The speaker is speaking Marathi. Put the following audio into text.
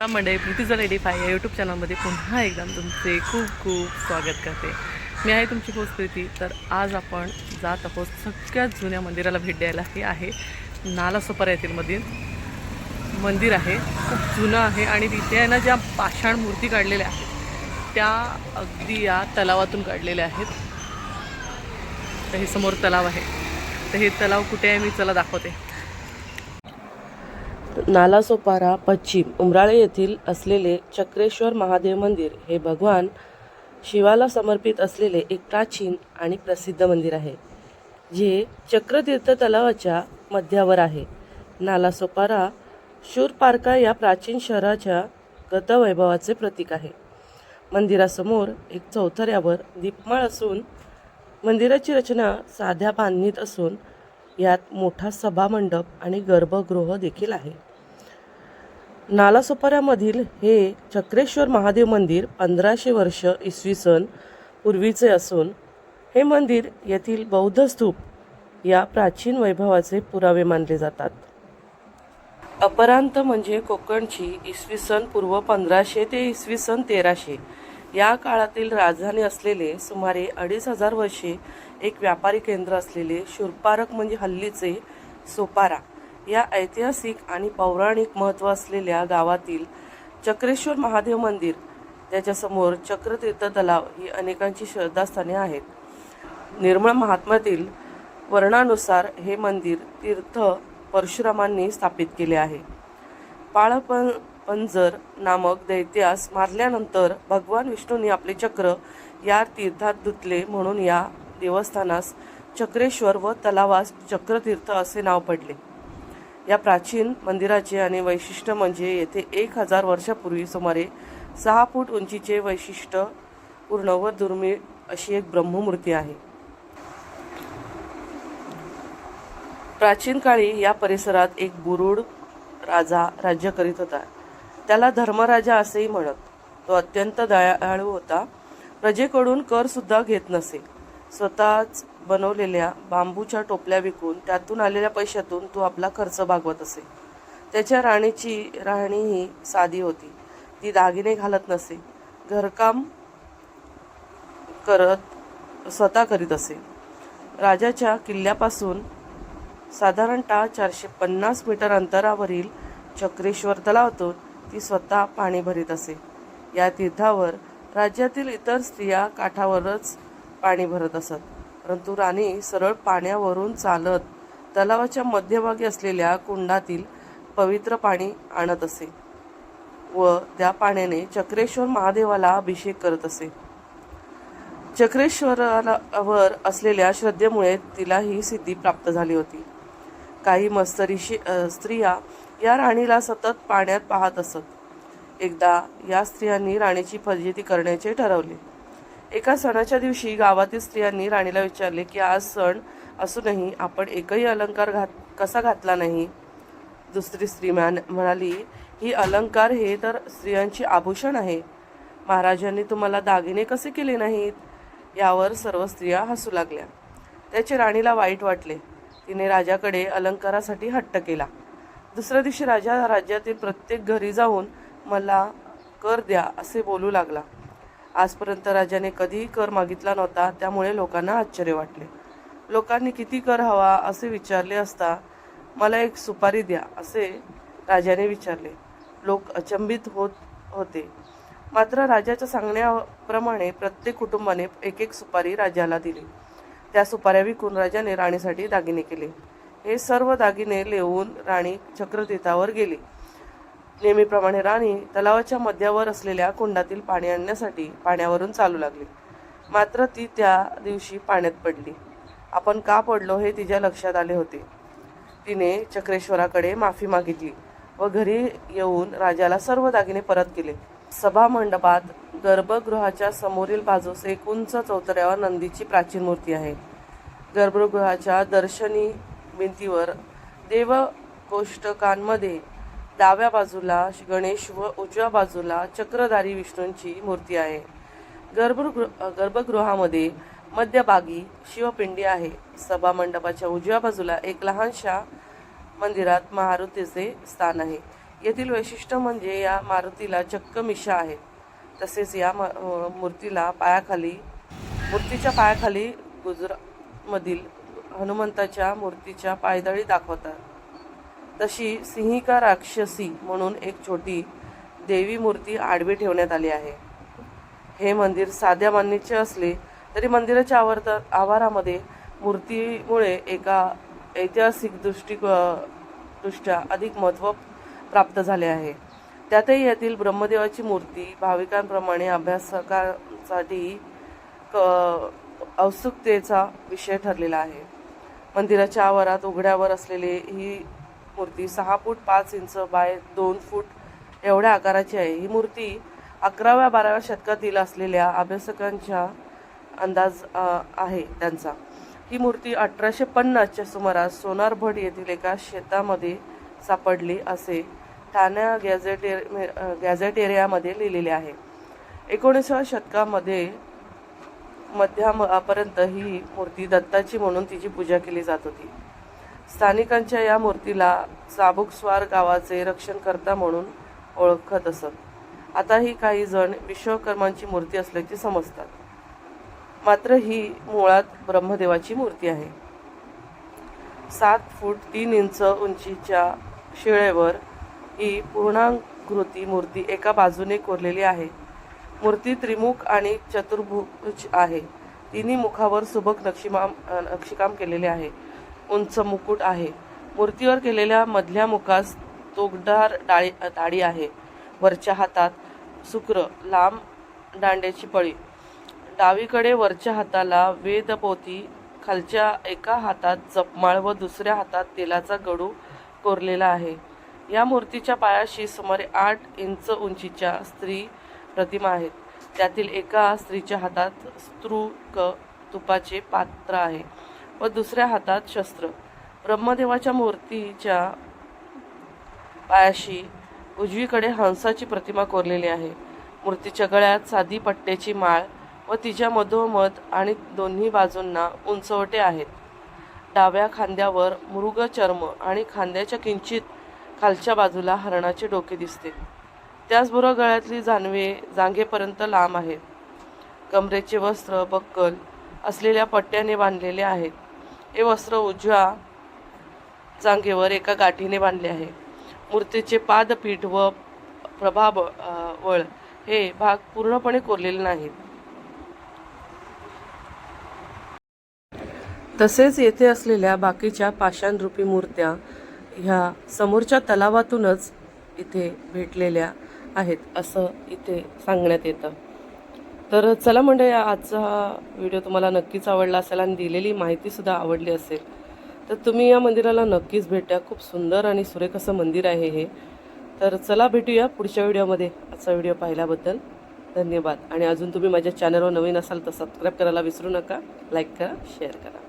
नमस्कार मंडळी प्रीतीचा लेडी फाय या यूट्यूब चॅनलमध्ये पुन्हा एकदा तुमचे खूप खूप स्वागत करते. मी आहे तुमची होस्ट प्रीती. तर आज आपण जात आहोत सगळ्यात जुन्या मंदिराला भेट द्यायला. हे आहे नालासोपारा येथील मधील मंदिर आहे खूप जुनं आहे आणि तिथे आहे ना ज्या पाषाण मूर्ती काढलेल्या आहेत त्या अगदी या तलावातून काढलेल्या आहेत. तर हे समोर तलाव आहे. तर हे तलाव कुठे आहे मी चला दाखवते. नालासोपारा पश्चिम उमराळे येथील असलेले चक्रेश्वर महादेव मंदिर हे भगवान शिवाला समर्पित असलेले एक प्राचीन आणि प्रसिद्ध मंदिर आहे जे चक्रतीर्थ तलावाच्या मध्यावर आहे. नालासोपारा शूरपारका या प्राचीन शहराच्या गतवैभवाचे प्रतीक आहे. मंदिरासमोर एक चौथऱ्यावर दीपमाळ असून मंदिराची रचना साध्या बांधणीत असून यात मोठा सभामंडप आणि गर्भगृह देखील आहे. नालासोपाऱ्यामधील हे चक्रेश्वर महादेव मंदिर पंधराशे वर्ष इसवी सन पूर्वीचे असून हे मंदिर येथील बौद्ध स्तूप या प्राचीन वैभवाचे पुरावे मानले जातात. अपरांत म्हणजे कोकणची इसवी सन पूर्व पंधराशे ते इसवी सन तेराशे. या काळातील राजधानी असलेले सुमारे अडीच हजार वर्षे एक व्यापारी केंद्र असलेले शूरपारक म्हणजे हल्लीचे सोपारा. या ऐतिहासिक आणि पौराणिक महत्त्व असलेल्या गावातील चक्रेश्वर महादेव मंदिर त्याच्यासमोर चक्रतीर्थ तलाव ही अनेकांची श्रद्धास्थाने आहेत. निर्मळ महात्म्यातील वर्णानुसार हे मंदिर तीर्थ परशुरामांनी स्थापित केले आहे. पाळपण पंजर नामक दैत्यास मारल्यानंतर भगवान विष्णूंनी आपले चक्र या तीर्थात धुतले म्हणून या देवस्थानास चक्रेश्वर व तलावास चक्रतीर्थ असे नाव पडले. या प्राचीन मंदिराचे आणि वैशिष्ट्य म्हणजे येथे एक हजार वर्षापूर्वी सुमारे सहा फूट उंचीचे वैशिष्ट्य पूर्ण व दुर्मिळ अशी एक ब्रह्ममूर्ती आहे. प्राचीन काळी या परिसरात एक बुरुड राजा राज्य करीत होता. त्याला धर्मराजा असेही म्हणत. तो अत्यंत दयाळू होता. प्रजेकडून करसुद्धा घेत नसे. स्वतःच बनवलेल्या बांबूच्या टोपल्या विकून त्यातून आलेल्या पैशातून तो आपला खर्च भागवत असे. त्याच्या राणीची राहणी ही साधी होती. ती दागिने घालत नसे. घरकाम करत स्वतः करीत असे. राजाच्या किल्ल्यापासून साधारणतः चारशे पन्नास मीटर अंतरावरील चक्रेश्वर तलावातून ती स्वतः पाणी भरीत असे. या तीर्थावर राज्यातील इतर स्त्रिया काठावरच पाणी भरत असत. परंतु राणी सरळ पाण्यावरून चालत तलावाच्या मध्यभागी असलेल्या कुंडातील पवित्र पाणी आणत असे व त्या पाण्याने चक्रेश्वर महादेवाला अभिषेक करत असे. चक्रेश्वरावर असलेल्या श्रद्धेमुळे तिला ही सिद्धी प्राप्त झाली होती. काही मस्तरीशी स्त्रिया या राणीला सतत पाण्यात पाहत असत. एकदा या स्त्रियांनी राणीची फजिती करण्याचे ठरवले. एका सणाच्या दिवशी गावातील स्त्रियांनी राणीला विचारले की आज सण असूनही आपण एकही अलंकार घात कसा घातला नाही? दुसरी स्त्री म्हणाली ही अलंकार हे तर स्त्रियांची आभूषण आहे. महाराजांनी तुम्हाला दागिने कसे केले नाहीत? यावर सर्व स्त्रिया हसू लागल्या. त्याचे राणीला वाईट वाटले. तिने राजाकडे अलंकारासाठी हट्ट केला. दुसऱ्या दिवशी राजा राज्यातील प्रत्येक घरी जाऊन मला कर द्या असे बोलू लागला. आजपर्यंत राजाने कधीही कर मागितला नव्हता त्यामुळे लोकांना आश्चर्य वाटले. लोकांनी किती कर हवा असे विचारले असता मला एक सुपारी द्या असे राजाने विचारले. लोक अचंबित होत होते. मात्र राजाच्या सांगण्याप्रमाणे प्रत्येक कुटुंबाने एक एक सुपारी राजाला दिली. त्या सुपाऱ्या विकून राजाने राणीसाठी दागिने केले. हे सर्व दागिने लेवून राणी चक्रतीर्थावर गेली. नेहमीप्रमाणे राणी तलावाच्या मध्यावर असलेल्या कुंडातील पाणी आणण्यासाठी पाण्यावरून चालू लागली. मात्र ती त्या दिवशी पाण्यात पडली. आपण का पडलो हे तिच्या लक्षात आले होते. तिने चक्रेश्वराकडे माफी मागितली व घरी येऊन राजाला सर्व दागिने परत केले. सभा मंडपात गर्भगृहाच्या समोरील बाजूस एक उंच चौतऱ्यावर नंदीची प्राचीन मूर्ती आहे. गर्भगृहाच्या दर्शनी भिंतीवर देवकोष्टकांमध्ये डाव्या बाजूला गणेश व उजव्या बाजूला चक्रधारी विष्णूंची मूर्ती आहे. गर्भगृह गर्भगृहामध्ये मध्यभागी शिवपिंडी आहे. सभा मंडपाच्या उजव्या बाजूला एक लहानशा मंदिरात महारुतीचे स्थान आहे. येथील वैशिष्ट्य म्हणजे या मारुतीला चक्क मिशा आहेत. तसेच या म- मूर्तीला पायाखाली मूर्तीच्या पायाखाली गुजरातमधील हनुमंताच्या मूर्तीच्या पायदळी दाखवतात. तशी सिंहिका राक्षसी म्हणून एक छोटी देवी मूर्ती आडवी ठेवण्यात आली आहे. हे मंदिर साध्या मान्यचे असले तरी मंदिराच्या आवर्त आवारामध्ये मूर्तीमुळे एका ऐतिहासिक दृष्टी दृष्ट्या अधिक महत्त्व प्राप्त झाले आहे. त्यातही येथील ब्रह्मदेवाची मूर्ती भाविकांप्रमाणे अभ्यासकांसाठी क औत्सुकतेचा विषय ठरलेला आहे. मंदिराच्या आवारात उघड्यावर असलेले ही मूर्ती सहा फूट पाच इंच बाय दोन फूट एवढ्या आकाराची आहे. ही मूर्ती अकराव्या बाराव्या शतकातील असलेल्या अभ्यासकांच्या अंदाज आहे त्यांचा. ही मूर्ती अठराशे पन्नासच्या सुमारास सोनारभट येथील एका शेतामध्ये सापडली असे ठाण्या गॅझेटेर गॅझेटेरियामध्ये लिहिलेले आहे. एकोणीसाव्या शतकामध्ये मध्यापर्यंत ही मूर्ती दत्ताची म्हणून तिची पूजा केली जात होती. स्थानिकांच्या या मूर्तीला चाबुकस्वार गावाचे रक्षणकर्ता म्हणून ओळखत असत. आता ही काही जण विश्वकर्मांची मूर्ती असल्याचे समजतात. मात्र ही मुळात ब्रह्मदेवाची मूर्ती आहे. सात फूट तीन इंच उंचीच्या शिळेवर ही पूर्णाकृती मूर्ती एका बाजूने कोरलेली आहे. मूर्ती त्रिमुख आणि चतुर्भुज आहे. तिन्ही मुखावर सुबक नक्षीमाम नक्षीकाम केलेले आहे. उंच मुकुट आहे. मूर्तीवर केलेल्या मधल्या मुखास तोगडार डाळी ताडी आहे. वरच्या हातात शुक्र लांब दांड्याची पळी. डावीकडे वरच्या हाताला वेदपोती खालच्या एका हातात जपमाळ व दुसऱ्या हातात तेलाचा गडू कोरलेला आहे. या मूर्तीच्या पायाशी सुमारे आठ इंच उंचीच्या स्त्री प्रतिमा आहेत. त्यातील एका स्त्रीच्या हातात स्त्रुक तुपाचे पात्र आहे. व दुसऱ्या हातात शस्त्र. ब्रह्मदेवाच्या मूर्तीच्या पायाशी उजवीकडे हंसाची प्रतिमा कोरलेली आहे. मूर्तीच्या गळ्यात साधी पट्ट्याची माळ व तिच्या मधोमध आणि दोन्ही बाजूंना उंचवटे आहेत. डाव्या खांद्यावर मृग चर्म आणि खांद्याच्या किंचित खालच्या बाजूला हरणाचे डोके दिसते. त्याचबरोबर गळ्यातली जानवे जांघेपर्यंत लांब आहेत. कमरेचे वस्त्र बक्कल असलेल्या पट्ट्याने बांधलेले आहेत. हे वस्त्र उजव्या जांघेवर एका गाठीने बांधले आहे. मूर्तीचे पादपीठ व प्रभाब वळ हे भाग पूर्णपणे कोरलेले नाहीत. तसेच येथे असलेल्या बाकीच्या पाषाणरूपी मूर्त्या ह्या समोरच्या तलावातूनच इथे भेटलेल्या आहेत असं इथे सांगण्यात येतं. तर चला मंडळी आजचा हा व्हिडिओ तुम्हाला नक्कीच आवडला असेल आणि दिलेली माहितीसुद्धा आवडली असेल तर तुम्ही या मंदिराला नक्कीच भेटा खूप सुंदर आणि सुरेख असं मंदिर आहे हे. तर चला भेटूया पुढच्या व्हिडिओमध्ये आजचा व्हिडिओ पाहिल्याबद्दल. धन्यवाद. आणि अजून तुम्ही माझ्या चॅनलवर नवीन असाल तर सबस्क्राईब करायला विसरू नका लाईक करा शेअर करा.